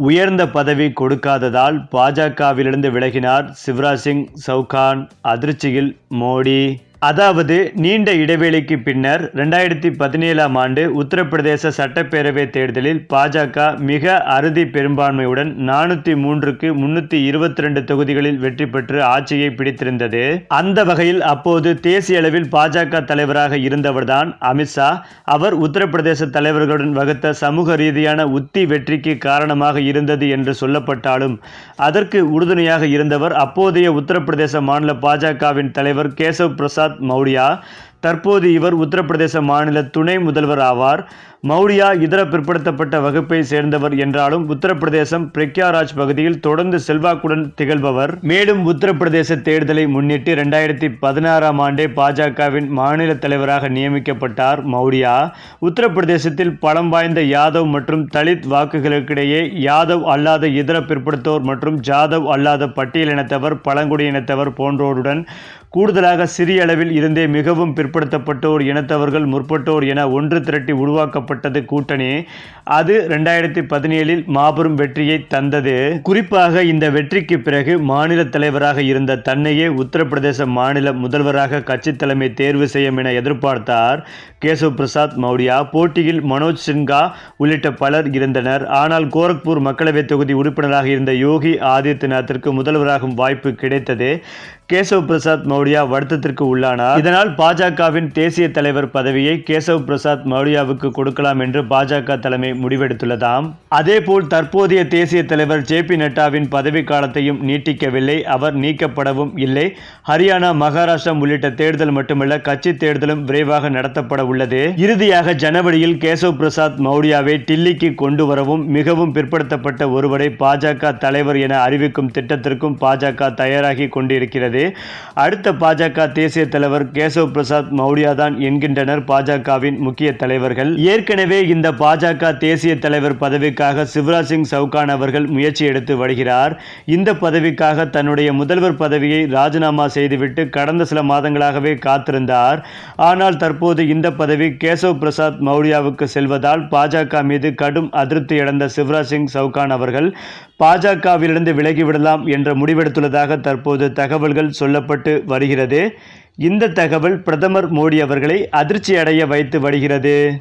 உயர்ந்த பதவி கொடுக்காததால் பாஜகவிலிருந்து விலகினார் சிவராஜ் சிங் சவுகான். அதிர்ச்சியில் மோடி. அதாவது நீண்ட இடைவேளைக்கு பின்னர் ரெண்டாயிரத்தி பதினேழாம் ஆண்டு உத்தரப்பிரதேச சட்டப்பேரவை தேர்தலில் பாஜக மிக அறுதி பெரும்பான்மையுடன் நானூற்றி மூன்றுக்கு முன்னூற்றி இருபத்தி ரெண்டு தொகுதிகளில் வெற்றி பெற்று ஆட்சியை பிடித்திருந்தது. அந்த வகையில் அப்போது தேசிய அளவில் பாஜக தலைவராக இருந்தவர்தான் அமித்ஷா அவர் உத்தரப்பிரதேச தலைவர்களுடன் வகுத்த சமூக ரீதியான உத்தி வெற்றிக்கு காரணமாக இருந்தது என்று சொல்லப்பட்டாலும் அதற்கு உறுதுணையாக இருந்தவர் அப்போதைய உத்தரப்பிரதேச மாநில பாஜகவின் தலைவர் கேசவ் பிரசாத் மௌரியா. தற்போது இவர் உத்தரப்பிரதேச மாநில துணை முதல்வர் ஆவார். மௌடியா இதர பிற்படுத்தப்பட்ட வகுப்பை சேர்ந்தவர் என்றாலும் உத்தரப்பிரதேசம் பிரக்யாராஜ் பகுதியில் தொடர்ந்து செல்வாக்குடன் திகழ்பவர். மேலும் உத்தரப்பிரதேச தேர்தலை முன்னிட்டு இரண்டாயிரத்தி பதினாறாம் ஆண்டே பாஜகவின் மாநில தலைவராக நியமிக்கப்பட்டார் மௌடியா உத்தரப்பிரதேசத்தில் பலம் வாய்ந்த யாதவ் மற்றும் தலித் வாக்குகளுக்கிடையே யாதவ் அல்லாத இதர பிற்படுத்தோர் மற்றும் ஜாதவ் அல்லாத பட்டியலினத்தவர் பழங்குடியினத்தவர் போன்றோருடன் கூடுதலாக சிறிய அளவில் இருந்தே மிகவும் பிற்படுத்தப்பட்டோர் இனத்தவர்கள் முற்பட்டோர் என ஒன்று திரட்டி உருவாக்கப்பட்டது கூட்டணி. அது ரெண்டாயிரத்தி பதினேழில் மாபெரும் வெற்றியை தந்தது. குறிப்பாக இந்த வெற்றிக்கு பிறகு மாநில தலைவராக இருந்த தன்னையே உத்தரப்பிரதேச மாநில முதல்வராக கட்சி தலைமை தேர்வு செய்யும் என எதிர்பார்த்தார் கேசவ் பிரசாத் மௌரியா. போட்டியில் மனோஜ் சின்ஹா உள்ளிட்ட பலர் இருந்தனர். ஆனால் கோரக்பூர் மக்களவைத் தொகுதி உறுப்பினராக இருந்த யோகி ஆதித்யநாத்திற்கு முதல்வராகும் வாய்ப்பு கிடைத்தது. கேசவ் பிரசாத் மௌடியா வருத்தத்திற்கு உள்ளானார். இதனால் பாஜகவின் தேசிய தலைவர் பதவியை கேசவ் பிரசாத் மௌடியாவுக்கு கொடுக்கலாம் என்று பாஜக தலைமை முடிவெடுத்துள்ளதாம். அதேபோல் தற்போதைய தேசிய தலைவர் ஜே பி நட்டாவின் பதவி காலத்தையும் நீட்டிக்கவில்லை. அவர் நீக்கப்படவும் இல்லை. ஹரியானா மகாராஷ்டிரா உள்ளிட்ட தேர்தல் மட்டுமல்ல கட்சி தேர்தலும் விரைவாக நடத்தப்பட உள்ளது. இறுதியாக ஜனவரியில் கேசவ் பிரசாத் மௌடியாவை டில்லிக்கு கொண்டு வரவும் மிகவும் பிற்படுத்தப்பட்ட ஒருவரை பாஜக தலைவர் என அறிவிக்கும் திட்டத்திற்கும் பாஜக தயாராகி கொண்டிருக்கிறது. அடுத்த பாஜக தேசிய தலைவர் கேசவ் பிரசாத் மௌரியா தான் என்கின்றனர். பாஜகவின் முக்கிய தலைவர்கள். ஏற்கனவே இந்த பாஜக தேசிய தலைவர் பதவிக்காக சிவராஜ் சிங் சவுகான் அவர்கள் முயற்சி எடுத்து வருகிறார். இந்த பதவிக்காக தன்னுடைய முதல்வர் பதவியை ராஜினாமா செய்துவிட்டு கடந்த சில மாதங்களாகவே காத்திருந்தார். ஆனால் தற்போது இந்த பதவி கேசவ் பிரசாத் மௌரியாவுக்கு செல்வதால் பாஜக மீது கடும் அதிருப்தி அடைந்த சிவராஜ் சிங் சவுகான் அவர்கள் பாஜகவிலிருந்து விலகிவிடலாம் என்ற முடிவெடுத்துள்ளதாக தற்போது தகவல்கள் சொல்லப்பட்டு வருகிறது. இந்த தகவல் பிரதமர் மோடி அவர்களை அதிர்ச்சி அடைய வைத்து வருகிறது.